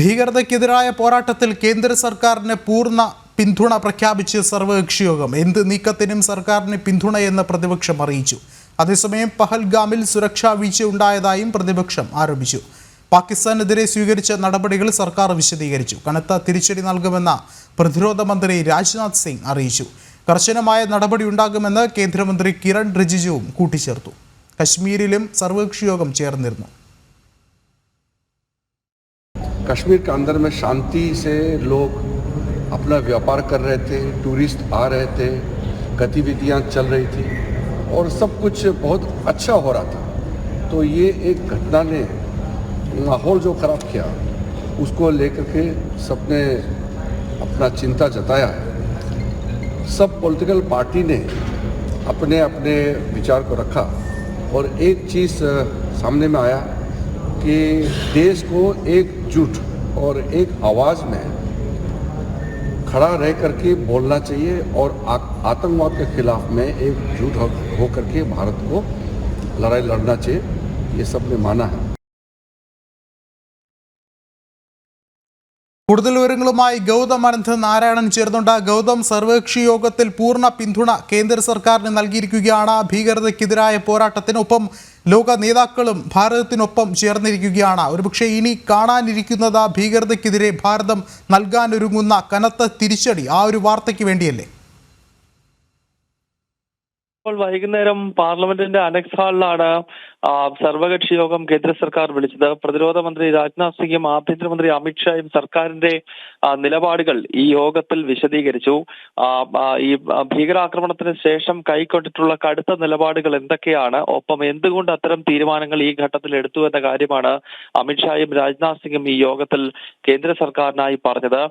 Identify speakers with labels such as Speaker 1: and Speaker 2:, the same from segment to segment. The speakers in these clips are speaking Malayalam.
Speaker 1: ഭീകരതയ്ക്കെതിരായ പോരാട്ടത്തിൽ കേന്ദ്ര സർക്കാരിന് പൂർണ പിന്തുണ പ്രഖ്യാപിച്ച് സർവകക്ഷി യോഗം എന്ത് നീക്കത്തിനും സർക്കാരിന് പിന്തുണയെന്ന് പ്രതിപക്ഷം അറിയിച്ചു. അതേസമയം പഹൽഗാമിൽ സുരക്ഷാ വീഴ്ച ഉണ്ടായതായും പ്രതിപക്ഷം ആരോപിച്ചു. പാകിസ്ഥാനെതിരെ സ്വീകരിച്ച നടപടികൾ സർക്കാർ വിശദീകരിച്ചു. കനത്ത തിരിച്ചടി നൽകുമെന്ന പ്രതിരോധ മന്ത്രി രാജ്നാഥ് സിംഗ് അറിയിച്ചു. കർശനമായ നടപടി ഉണ്ടാകുമെന്ന് കേന്ദ്രമന്ത്രി കിരൺ റിജിജുവും കൂട്ടിച്ചേർത്തു. കശ്മീരിലും സർവകക്ഷി യോഗം ചേർന്നിരുന്നു.
Speaker 2: कश्मीर के अंदर में शांति से लोग अपना व्यापार कर रहे थे, टूरिस्ट आ रहे थे, गतिविधियाँ चल रही थी और सब कुछ बहुत अच्छा हो रहा था। तो ये एक घटना ने माहौल जो ख़राब किया, उसको लेकर के सबने अपना चिंता जताया। सब पॉलिटिकल पार्टी ने अपने अपने विचार को रखा और एक चीज़ सामने में आया कि देश को एकजुट और एक आवाज़ में खड़ा रह करके बोलना चाहिए और आतंकवाद के खिलाफ में एकजुट होकर के भारत को लड़ाई लड़ना चाहिए। ये सबने माना है।
Speaker 1: കൂടുതൽ വിവരങ്ങളുമായി ഗൗതം അനന്ത് നാരായണൻ ചേർന്നുണ്ട് ഗൗതം സർവകക്ഷി യോഗത്തിൽ പൂർണ പിന്തുണ കേന്ദ്ര സർക്കാരിന് നൽകിയിരിക്കുകയാണ്. ഭീകരതയ്ക്കെതിരായ പോരാട്ടത്തിനൊപ്പം ലോക നേതാക്കളും ഭാരതത്തിനൊപ്പം ചേർന്നിരിക്കുകയാണ്. ഒരുപക്ഷെ ഇനി കാണാനിരിക്കുന്നത് ഭീകരതയ്ക്കെതിരെ ഭാരതം നൽകാനൊരുങ്ങുന്ന കനത്ത തിരിച്ചടി. ആ ഒരു വാർത്തയ്ക്ക് വേണ്ടിയല്ലേ?
Speaker 3: ഇപ്പോൾ വൈകുന്നേരം പാർലമെന്റിന്റെ അനക്സ് ഹാളിലാണ് സർവകക്ഷി യോഗം കേന്ദ്ര സർക്കാർ വിളിച്ചത്. പ്രതിരോധ മന്ത്രി രാജ്നാഥ് സിംഗും ആഭ്യന്തരമന്ത്രി അമിത്ഷായും സർക്കാരിന്റെ നിലപാടുകൾ ഈ യോഗത്തിൽ വിശദീകരിച്ചു. ഈ ഭീകരാക്രമണത്തിന് ശേഷം കൈക്കൊണ്ടിട്ടുള്ള കടുത്ത നിലപാടുകൾ എന്തൊക്കെയാണ്? ഒപ്പം എന്തുകൊണ്ട് അത്തരം തീരുമാനങ്ങൾ ഈ ഘട്ടത്തിൽ എടുത്തു എന്ന കാര്യമാണ് അമിത്ഷായും രാജ്നാഥ് സിംഗും ഈ യോഗത്തിൽ കേന്ദ്ര സർക്കാരിനായി പറഞ്ഞത്.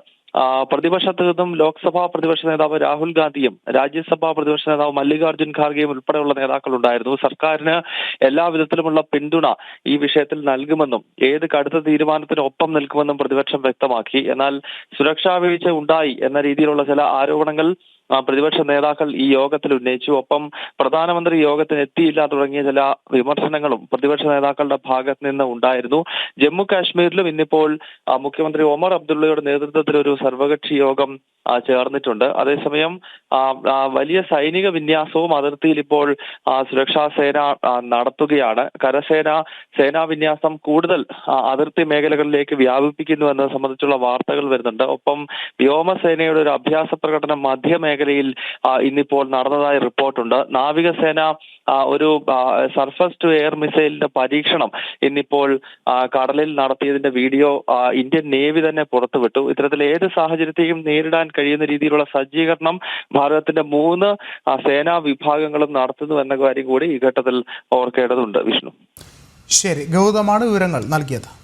Speaker 3: പ്രതിപക്ഷത്ത് നിന്നും ലോക്സഭാ പ്രതിപക്ഷ നേതാവ് രാഹുൽ ഗാന്ധിയും രാജ്യസഭാ പ്രതിപക്ഷ നേതാവ് മല്ലികാർജുൻ ഖാർഗെയും ഉൾപ്പെടെയുള്ള നേതാക്കൾ ഉണ്ടായിരുന്നു സർക്കാരിന് എല്ലാ വിധത്തിലുമുള്ള പിന്തുണ ഈ വിഷയത്തിൽ നൽകുമെന്നും ഏത് കടുത്ത തീരുമാനത്തിന് ഒപ്പം നിൽക്കുമെന്നും പ്രതിപക്ഷം വ്യക്തമാക്കി. എന്നാൽ സുരക്ഷാ വീഴ്ച ഉണ്ടായി എന്ന രീതിയിലുള്ള ചില ആരോപണങ്ങൾ പ്രതിപക്ഷ നേതാക്കൾ ഈ യോഗത്തിൽ ഉന്നയിച്ചു. ഒപ്പം പ്രധാനമന്ത്രി യോഗത്തിന് എത്തിയില്ല തുടങ്ങിയ ചില വിമർശനങ്ങളും പ്രതിപക്ഷ നേതാക്കളുടെ ഭാഗത്ത് നിന്ന് ഉണ്ടായിരുന്നു. ജമ്മു കാശ്മീരിലും ഇന്നിപ്പോൾ മുഖ്യമന്ത്രി ഒമർ അബ്ദുള്ളയുടെ നേതൃത്വത്തിൽ ഒരു സർവകക്ഷി യോഗം ചേർന്നിട്ടുണ്ട്. അതേസമയം വലിയ സൈനിക വിന്യാസവും അതിർത്തിയിൽ ഇപ്പോൾ സുരക്ഷാ സേന നടത്തുകയാണ്. കരസേന സേനാ വിന്യാസം കൂടുതൽ അതിർത്തി മേഖലകളിലേക്ക് വ്യാപിപ്പിക്കുന്നു എന്നത് സംബന്ധിച്ചുള്ള വാർത്തകൾ വരുന്നുണ്ട്. ഒപ്പം വ്യോമസേനയുടെ ഒരു അഭ്യാസ പ്രകടനം മധ്യമേഖലയിൽ ആ, ഇന്നിപ്പോൾ നടന്നതായി റിപ്പോർട്ടുണ്ട്. നാവികസേന ഒരു സർഫസ് ടു എയർ മിസൈലിന്റെ പരീക്ഷണം ഇന്നിപ്പോൾ കടലിൽ നടത്തിയതിന്റെ വീഡിയോ ഇന്ത്യൻ നേവി തന്നെ പുറത്തുവിട്ടു. ഇത്തരത്തിൽ ഏത് സാഹചര്യത്തെയും നേരിടാൻ കഴിയുന്ന രീതിയിലുള്ള സജ്ജീകരണം ഭാരതത്തിന്റെ മൂന്ന് സേനാ വിഭാഗങ്ങളും നടത്തുന്നു എന്ന കാര്യം കൂടി ഈ ഘട്ടത്തിൽ ഓർക്കേണ്ടതുണ്ട് വിഷ്ണു.
Speaker 1: ശരി. ഗൗതമാണ് വിവരങ്ങൾ നൽകിയത്.